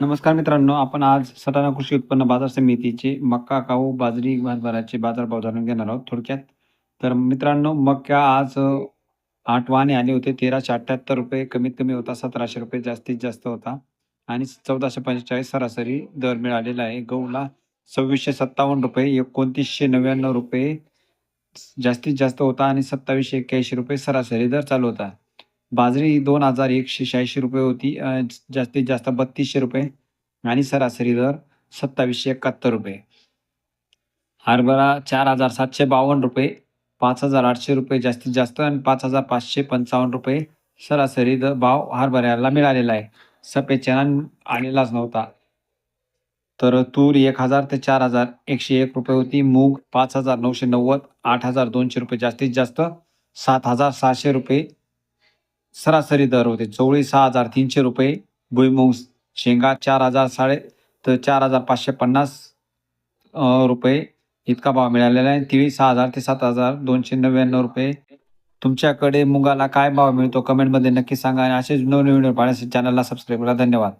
नमस्कार मित्रांनो आपण आज सटाणा कृषी उत्पन्न बाजार समितीचे मक्का काऊ बाजरी भातभराचे बाजारभाव जाणून घेणार आहोत थोडक्यात. तर मित्रांनो मक्का आज आठवाने आठ वाहने आले होते. तेराशे अठ्ठ्याहत्तर रुपये कमीत कमी होता सतराशे रुपये जास्तीत जास्त होता. आणि चौदाशे पंचेचाळीस सरासरी दर मिळालेला आहे. गहूला सव्वीसशे सत्तावन्न रुपये एकोणतीसशे नव्याण्णव रुपये जास्तीत जास्त होता. आणि सत्तावीसशे एक्क्याऐंशी रुपये सरासरी दर चालू होता. बाजरी दोन हजार एकशे शहाऐंशी रुपये होती. जास्तीत जास्त बत्तीसशे रुपये आणि सरासरी दर सत्तावीसशे एकाहत्तर रुपये. हरभरा चार हजार सातशे बावन्न रुपये पाच हजार आठशे रुपये जास्तीत जास्त आणि पाच हजार पाचशे पंचावन्न रुपये सरासरी दर भाव हरभऱ्याला मिळालेला आहे. सफेद चना आलेलाच नव्हता. तर तूर एक हजार ते चार हजार एकशे एक रुपये होती. मूग पाच हजार नऊशे नव्वद आठ हजार दोनशे रुपये जास्तीत जास्त सात हजार सहाशे रुपये सरासरी दर होते. चवळी सहा हजार तीनशे रुपये. भुईमूग शेंगा चार हजार साडे तर चार हजार पाचशे पन्नास रुपये इतका भाव मिळालेला आहे. तिळी सहा हजार ते सात हजार दोनशे नव्याण्णव रुपये. तुमच्याकडे मुगाला काय भाव मिळतो? कमेंटमध्ये नक्की सांगा आणि असेच नवनवीन व्हिडिओ पाहण्यासाठी चॅनलला सबस्क्राईब करा. धन्यवाद.